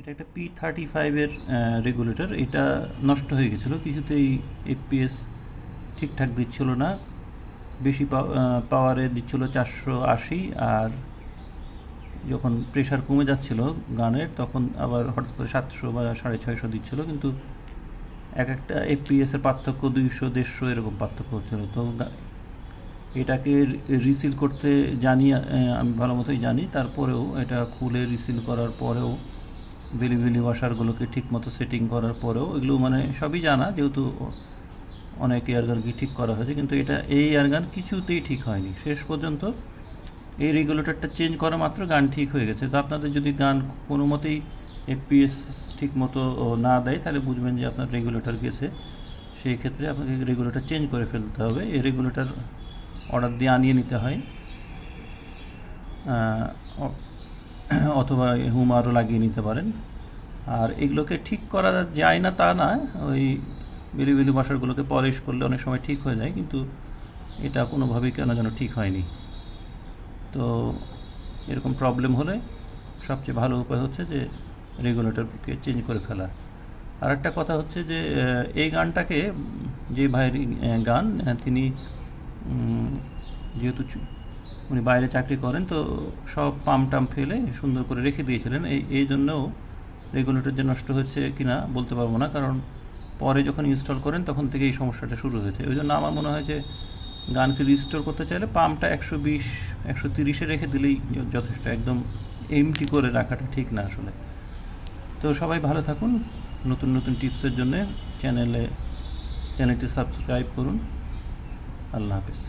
এটা একটা P thirty ফাইভের রেগুলেটর এটা নষ্ট হয়ে গেছিল। কিছুতেই এফপিএস ঠিকঠাক দিচ্ছিল না। বেশি পাওয়ারে দিচ্ছিল চারশো আশি আর যখন প্রেশার কমে যাচ্ছিল গানের, তখন আবার হঠাৎ করে সাতশো বা সাড়ে ছয়শো দিচ্ছিল। কিন্তু এক একটা এফপিএস এর পার্থক্য দুইশো, দেড়শো এরকম পার্থক্য হচ্ছিল। তো এটাকে রিসিল করতে জানি আমি ভালো মতোই জানি। তারপরেও এটা খুলে রিসিল করার পরেও ভেলি ভেলি ওয়াশারগুলোকে ঠিক মতো সেটিং করার পরেও এগুলো মানে সবই জানা, যেহেতু অনেক এয়ারগানকে ঠিক করা হয়েছে, কিন্তু এটা এই এয়ারগান কিছুতেই ঠিক হয়নি। শেষ পর্যন্ত এই রেগুলেটরটা চেঞ্জ করা মাত্র গান ঠিক হয়ে গেছে। তো আপনাদের যদি গান কোনো মতেই এফপিএস ঠিক মতো না দেয়, তাহলে বুঝবেন যে আপনার রেগুলেটর গেছে। সেই ক্ষেত্রে আপনাকে রেগুলেটর চেঞ্জ করে ফেলতে হবে। এই রেগুলেটর অর্ডার দিয়ে আনিয়ে নিতে হয়। অথবা হুমারও লাগিয়ে নিতে পারেন। আর এগুলোকে ঠিক করা যায় না তা না, ওই বেলি বেলি বাসারগুলোকে পলিশ করলে অনেক সময় ঠিক হয়ে যায়, কিন্তু এটা কোনোভাবেই কেন যেন ঠিক হয়নি। তো এরকম প্রবলেম হলে সবচেয়ে ভালো উপায় হচ্ছে যে রেগুলেটরকে চেঞ্জ করে ফেলা। আর একটা কথা হচ্ছে যে এই গানটাকে যে ভাইয়ের গান, তিনি যেহেতু উনি বাইরে চাকরি করেন, তো সব পাম্প টাম ফেলে সুন্দর করে রেখে দিয়েছিলেন। এই এই জন্যও রেগুলেটর যে নষ্ট হয়েছে কি না বলতে পারব না, কারণ পরে যখন ইনস্টল করেন তখন থেকে এই সমস্যাটা শুরু হয়েছে। ওই জন্য আমার মনে হয় যে গানকে রিস্টোর করতে চাইলে পাম্পটা একশো বিশ, একশো তিরিশে রেখে দিলেই যথেষ্ট। একদম এমটি করে রাখাটা ঠিক না আসলে। তো সবাই ভালো থাকুন। নতুন নতুন টিপসের জন্য চ্যানেলে, চ্যানেলটি সাবস্ক্রাইব করুন। আল্লাহ হাফিজ।